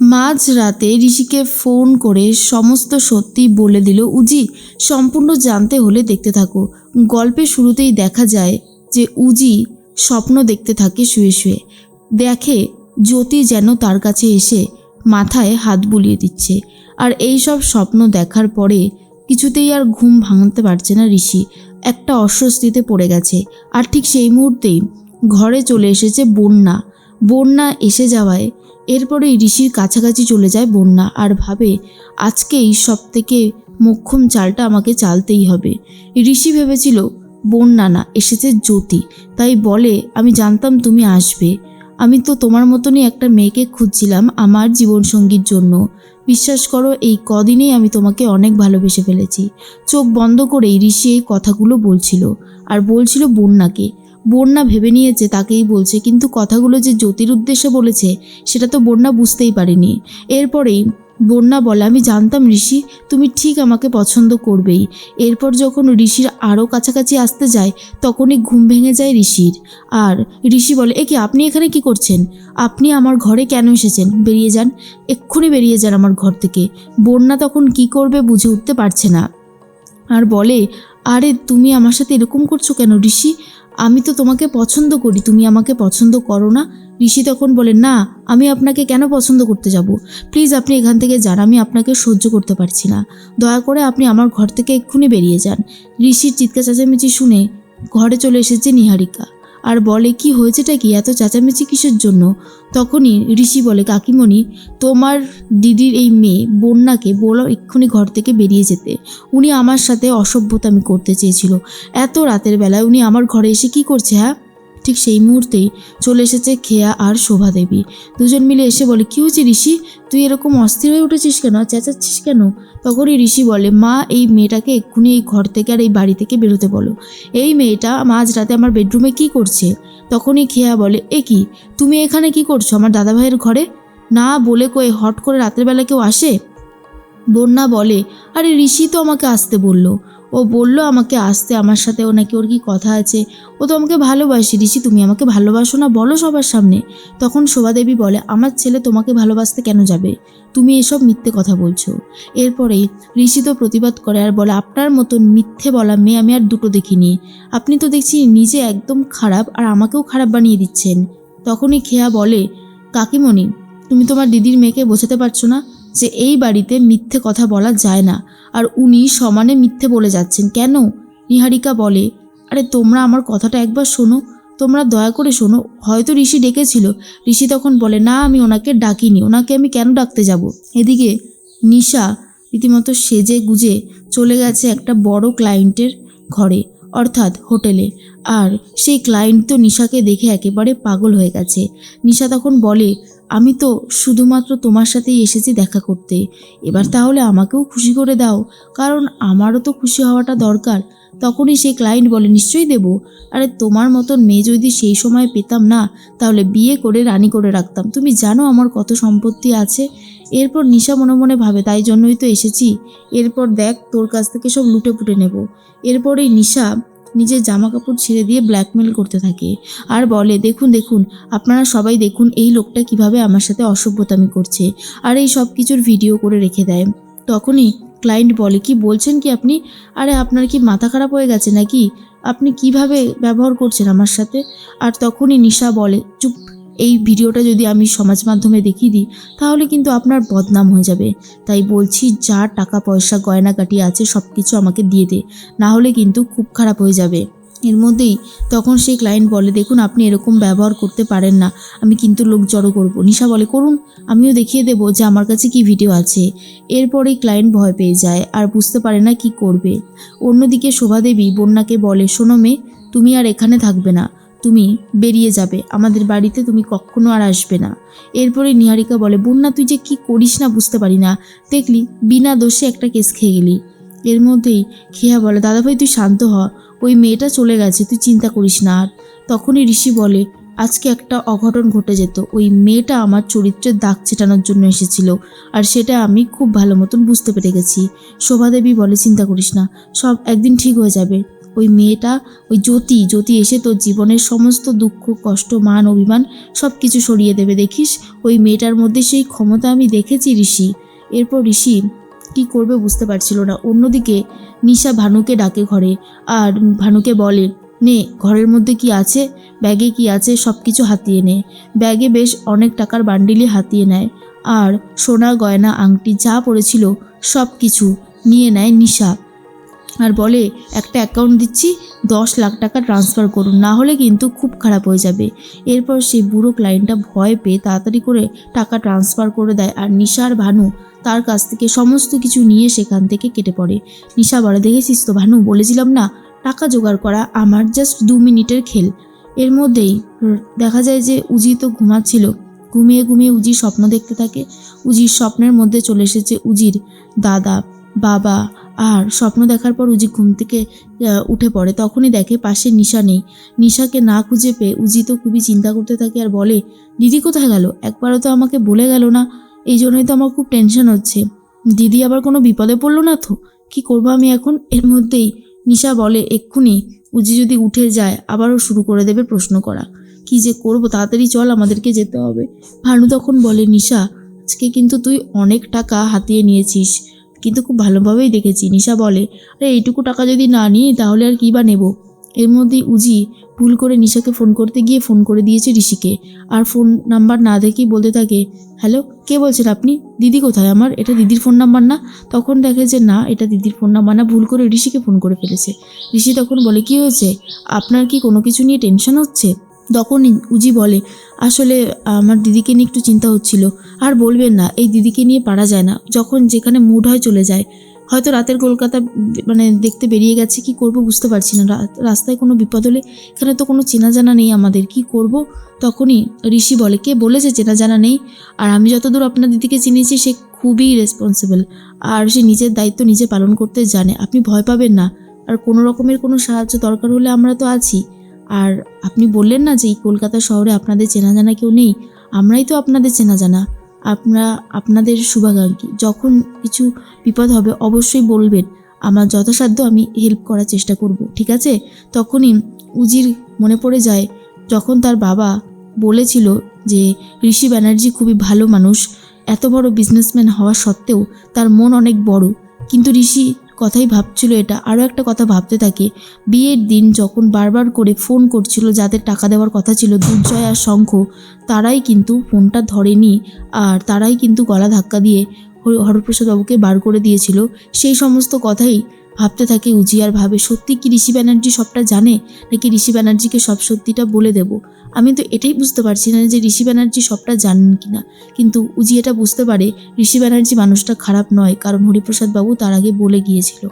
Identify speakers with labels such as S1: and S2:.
S1: মাঝ রাতে ঋষিকে ফোন করে সমস্ত সত্যি বলে দিল, উজি, সম্পূর্ণ জানতে হলে দেখতে থাকো। গল্পের শুরুতেই দেখা যায় যে উজি স্বপ্ন দেখতে থাকে শুয়ে শুয়ে। দেখে জ্যোতি যেন তার কাছে এসে মাথায় হাত বুলিয়ে দিচ্ছে। আর এই সব স্বপ্ন দেখার পরে কিছুতেই আর ঘুম ভাঙতে পারছে না ঋষি। একটা অস্বস্তিতে পড়ে গেছে। আর ঠিক সেই মুহূর্তেই ঘরে চলে এসেছে বন্যা। বন্যা এসে যাওয়ায় এরপরে ঋষির কাছাকাছি চলে যায় বন্যা আর ভাবে, আজকেই সব থেকে মোক্ষম চালটা আমাকে চালতেই হবে। ঋষি ভেবেছিল, বন্যা না, এসেছে জ্যোতি। তাই বলে, আমি জানতাম তুমি আসবে। আমি তো তোমার মতনই একটা মেয়েকে খুঁজছিলাম আমার জীবনসঙ্গীর জন্য। বিশ্বাস করো, এই কদিনেই আমি তোমাকে অনেক ভালোবেসে ফেলেছি। চোখ বন্ধ করেই ঋষি এই কথাগুলো বলছিল। আর বলছিল বন্যাকে। বন্যা ভেবে নিয়েছে, তাকেই বলছে। কিন্তু কথাগুলো যে জ্যোতির উদ্দেশ্যে বলেছে, সেটা তো বন্যা বুঝতেই পারেনি। এরপরেই বন্যা বলে, আমি জানতাম ঋষি, তুমি ঠিক আমাকে পছন্দ করবেই। এরপর যখন ঋষির আরও কাছাকাছি আসতে যায়, তখনই ঘুম ভেঙে যায় ঋষির। আর ঋষি বলে, এ কি, আপনি এখানে কি করছেন? আপনি আমার ঘরে কেন এসেছেন? বেরিয়ে যান। এক্ষুনি বেরিয়ে যান আমার ঘর থেকে। বন্যা তখন কি করবে বুঝে উঠতে পারছে না। আর বলে, আরে, তুমি আমার সাথে এরকম করছ কেন ঋষি? আমি তো তোমাকে পছন্দ করি, তুমি আমাকে পছন্দ করো না। ঋষি তখন বলেন, না, আমি আপনাকে কেন পছন্দ করতে যাব? প্লিজ আপনি এখান থেকে যান, আমি আপনাকে সহ্য করতে পারছি না। দয়া করে আপনি আমার ঘর থেকে এক্ষুনি বেরিয়ে যান। ঋষির চিৎকার চেঁচামেচি শুনে ঘরে চলে এসেছে নিহারিকা। আর বলে, কি হয়েছেটা কি? এত চেঁচামেচি কিসের জন্য? তখনই ঋষি বলে, কাকিমণি, তোমার দিদির এই মেয়ে বন্যাকে বলো এক্ষুনি ঘর থেকে বেরিয়ে যেতে। উনি আমার সাথে অসভ্যতামি করতে চেয়েছিল। এত রাতের বেলায় উনি আমার ঘরে এসে কি করছে হ্যাঁ? ঠিক সেই মুহূর্তেই চলে এসেছে খেয়া আর শোভা দেবী। দুজন মিলে এসে বলে, কি হয়েছে ঋষি? তুই এরকম অস্থির হয়ে উঠেছিস কেন? চেঁচাচ্ছিস কেন? তখনই ঋষি বলে, মা, এই মেয়েটাকে এক্ষুনি এই ঘর থেকে আর এই বাড়ি থেকে বেরোতে বলো। এই মেয়েটা মাঝ রাতে আমার বেডরুমে কি করছে? তখনই খেয়া বলে, এ কি? তুমি এখানে কি করছ? আমার দাদাভাইয়ের ঘরে? না, বলে কয়ে হট করে রাতের বেলা কেউ আসে? বন্যা বলে, আরে ঋষি তো আমাকে আসতে বলল। ও বলল আমাকে আসতে, আমার সাথে ও নাকি ওর কি কথা আছে। ও তো আমাকে ভালোবাসি। ঋষি, তুমি আমাকে ভালোবাসো না, বলো সবার সামনে। তখন শোভাদেবী বলে, আমার ছেলে তোমাকে ভালোবাসতে কেন যাবে? তুমি এসব মিথ্যে কথা বলছো। এরপরেই ঋষি তো প্রতিবাদ করে আর বলে, আপনার মতন মিথ্যে বলা মেয়ে আমি আর দুটো দেখিনি। আপনি তো দেখছি নিজে একদম খারাপ আর আমাকেও খারাপ বানিয়ে দিচ্ছেন। তখনই খেয়া বলে, কাকিমণি, তুমি তোমার দিদির মেয়েকে বোঝাতে পারছ না? যে এই বাড়িতে মিথ্যে কথা বলা যায় না। আর উনি সমানে মিথ্যে বলে যাচ্ছেন। কেন? নিহারিকা বলে, আরে তোমরা আমার কথাটা একবার শোনো। তোমরা দয়া করে শোনো। হয়তো ঋষি ডেকেছিল। ঋষি তখন বলে, না, আমি ওনাকে ডাকিনি। ওনাকে আমি কেন ডাকতে যাব? এদিকে নিশা রীতিমতো সেজে গুজে চলে গেছে একটা বড় ক্লায়েন্টের ঘরে, অর্থাৎ হোটেলে। আর সেই ক্লায়েন্ট তো নিশাকে দেখে একেবারে পাগল হয়ে গেছে। নিশা তখন বলে আমি তো শুধুমাত্র তোমার সাথেই এসেছি দেখা করতে। এবার তাহলে আমাকেও খুশি করে দাও, কারণ আমারও তো খুশি হওয়াটা দরকার। তখনই সেই ক্লায়েন্ট বলে, নিশ্চয়ই দেব। আরে, তোমার মতন মেয়ে যদি সেই সময় পেতাম না, তাহলে বিয়ে করে রানি করে রাখতাম। তুমি জানো আমার কত সম্পত্তি আছে। এরপর নিশা মনে মনে ভাবে, তাই জন্যই তো এসেছি। এরপর দেখ, তোর কাছ থেকে সব লুটে পুটে নেব। এরপরেই নিশা নিজের জামা কাপড় ছেড়ে দিয়ে ব্ল্যাকমেল করতে থাকে। আর বলে, দেখুন দেখুন, আপনারা সবাই দেখুন এই লোকটা কীভাবে আমার সাথে অসভ্যতামি করছে আর এই সব কিছুর ভিডিও করে রেখে দেয়। তখনই ক্লায়েন্ট বলে, কি বলছেন কি আপনি? আরে, আপনার কি মাথা খারাপ হয়ে গেছে নাকি? আপনি কীভাবে ব্যবহার করছেন আমার সাথে? আর তখনই নিশা বলে, চুপ এই ভিডিওটা যদি আমি সমাজ মাধ্যমে দেখিয়ে দিই, তাহলে কিন্তু আপনার বদনাম হয়ে যাবে। তাই বলছি, যা টাকা পয়সা গয়নাকাটি আছে সব কিছু আমাকে দিয়ে দে, না হলে কিন্তু খুব খারাপ হয়ে যাবে। এর মধ্যেই তখন সেই ক্লায়েন্ট বলে, দেখুন, আপনি এরকম ব্যবহার করতে পারেন না, আমি কিন্তু লোক জড়ো করব। নিশা বলে, করুন, আমিও দেখিয়ে দেবো যে আমার কাছে কি ভিডিও আছে। এরপরেই ক্লায়েন্ট ভয় পেয়ে যায়, আর বুঝতে পারে না কি করবে। অন্যদিকে শোভাদেবী বন্যাকে বলে, শোনো মেয়ে, তুমি আর এখানে থাকবে না। তুমি বেরিয়ে যাবে। আমাদের বাড়িতে তুমি কখনো আর আসবে না। এরপরে নিহারিকা বলে, বন্যা, তুই যে কি করিস না বুঝতে পারি না। দেখলি, বিনা দোষে একটা কেস খেয়ে গেলি। এর মধ্যেই খেয়া বলে, দাদাভাই, তুই শান্ত হ। ওই মেয়েটা চলে গেছে, তুই চিন্তা করিস না আর। তখনই ঋষি বলে, আজকে একটা অঘটন ঘটে যেত। ওই মেয়েটা আমার চরিত্রের দাগ চেটানোর জন্য এসেছিল আর সেটা আমি খুব ভালো মতন বুঝতে পেরে গেছি। শোভাদেবী বলে, চিন্তা করিস না, সব একদিন ঠিক হয়ে যাবে। ওই মেয়েটা, ওই জ্যোতি জ্যোতি এসে তোর জীবনের সমস্ত দুঃখ, কষ্ট, মান, অভিমান সব কিছু সরিয়ে দেবে, দেখিস? ওই মেয়েটার মধ্যে সেই ক্ষমতা আমি দেখেছি, ঋষি। এরপর ঋষি কি করবে বুঝতে পারছিল না। অন্যদিকে নিশা ভানুকে ডাকে ঘরে আর ভানুকে বলে, নে, ঘরের মধ্যে কি আছে? ব্যাগে কি আছে? সব কিছু হাতিয়ে নে। ব্যাগে বেশ অনেক টাকার বান্ডিলই হাতিয়ে নেয় আর সোনা, গয়না, আংটি যা পড়েছিল সব কিছু নিয়ে নেয় নিশা। আর বলে, একটা অ্যাকাউন্ট দিচ্ছি, দশ লাখ টাকা ট্রান্সফার করুন, না হলে কিন্তু খুব খারাপ হয়ে যাবে। এরপর সেই বুড়ো ক্লায়েন্টটা ভয় পেয়ে তাড়াতাড়ি করে টাকা ট্রান্সফার করে দেয় আর নিশার ভানু তার কাছ থেকে সমস্ত কিছু নিয়ে সেখান থেকে কেটে পড়ে। নিশা বলে, দেখেছিস তো ভানু? বলেছিলাম না, টাকা জোগাড় করা আমার জাস্ট দু মিনিটের খেল। এর মধ্যেই দেখা যায় যে উজি তো ঘুমাচ্ছিল। ঘুমিয়ে ঘুমিয়ে উজি স্বপ্ন দেখতে থাকে। উজির স্বপ্নের মধ্যে চলে এসেছে উজির দাদা, বাবা আর স্বপ্ন দেখার পর উজি ঘুম থেকে উঠে পড়ে। তখনই দেখে পাশে নিশা নেই। নিশাকে না খুঁজে পেয়ে উজি তো খুবই চিন্তা করতে থাকে আর বলে, দিদি কোথায় গেল? একবারও তো আমাকে বলে গেল না। এই জন্যই তো আমার খুব টেনশন হচ্ছে। দিদি আবার কোনো বিপদে পড়ল না তো? কি করব আমি এখন? এর মধ্যেই নিশা বলে, এক্ষুনি উজি যদি উঠে যায়, আবারও শুরু করে দেবে প্রশ্ন করা। কি যে করব? তাড়াতাড়ি চল, আমাদেরকে যেতে হবে। ভানু তখন বলে, নিশা, আজকে কিন্তু তুই অনেক টাকা হাতিয়ে নিয়েছিস। কিন্তু খুব ভালোভাবেই দেখেছি। নিশা বলে, আরে, এইটুকু টাকা যদি না নিই তাহলে আর কী বা নেব? এর মধ্যে উজি ভুল করে নিশাকে ফোন করতে গিয়ে ফোন করে দিয়েছে ঋষিকে। আর ফোন নাম্বার না দেখেই বলতে থাকে, হ্যালো, কে বলছেন আপনি? দিদি কোথায় আমার? এটা দিদির ফোন নাম্বার না? তখন দেখে যে, না, এটা দিদির ফোন নাম্বার না। ভুল করে ঋষিকে ফোন করে ফেলেছে। ঋষি তখন বলে, কি হয়েছে? আপনার কি কোনো কিছু নিয়ে টেনশন হচ্ছে? তখন উজি বলে, আসলে আমার দিদিকে নিয়ে একটু চিন্তা হচ্ছিল। আর বলবেন না, এই দিদিকে নিয়ে পারা যায় না। যখন যেখানে মুড হয় চলে যায়। হয়তো রাতের কলকাতা মানে দেখতে বেরিয়ে গেছে, কি করব বুঝতে পারছি না। রাস্তায় কোনো বিপদ হলে এখানে তো কোনো চেনা জানা নেই আমাদের। কি করব? তখনই ঋষি বলে, কে বলেছে চেনা জানা নেই? আর আমি যতদূর আপনার দিদিকে চিনেছি সে খুবই রেসপন্সিবল আর সে নিজের দায়িত্ব নিজে পালন করতে জানে। আপনি ভয় পাবেন না। আর কোনো রকমের কোনো সাহায্য দরকার হলে আমরা তো আছি। আর আপনি বললেন না যে এই কলকাতা শহরে আপনাদের চেনা জানা কেউ নেই, আমরাই তো আপনাদের চেনা জানা আপনারা আপনাদের শুভাকাঙ্ক্ষী। যখন কিছু বিপদ হবে অবশ্যই বলবেন। আমার যথাসাধ্য আমি হেল্প করার চেষ্টা করব, ঠিক আছে? তখনই উজির মনে পড়ে যায়, যখন তার বাবা বলেছিল যে ঋষি ব্যানার্জি খুবই ভালো মানুষ, এত বড় বিজনেসম্যান হওয়া সত্ত্বেও তার মন অনেক বড়। কিন্তু ঋষি কথাই ভাবছিল এটা। আরও একটা কথা ভাবতে থাকে, বিয়ের দিন যখন বারবার করে ফোন করছিল যাদের টাকা দেওয়ার কথা ছিল দুর্জয় আর শঙ্খ, তারাই কিন্তু ফোনটা ধরেনি আর তারাই কিন্তু গলা ধাক্কা দিয়ে হরপ্রসাদবাবুকে বার করে দিয়েছিল। সেই সমস্ত কথাই ভাবতে থাকে উজিয়ার ভাবে, সত্যি কি ঋষি ব্যানার্জি সবটা জানে? নাকি ঋষি ব্যানার্জিকে সব সত্যিটা বলে দেব? আমি তো এটাই বুঝতে পারছি না যে ঋষি ব্যানার্জি সবটা জানেন কি না কিন্তু উজি এটা বুঝতে পারে, ঋষি ব্যানার্জি মানুষটা খারাপ নয়, কারণ হরিপ্রসাদবাবু তার আগে বলে গিয়েছিল।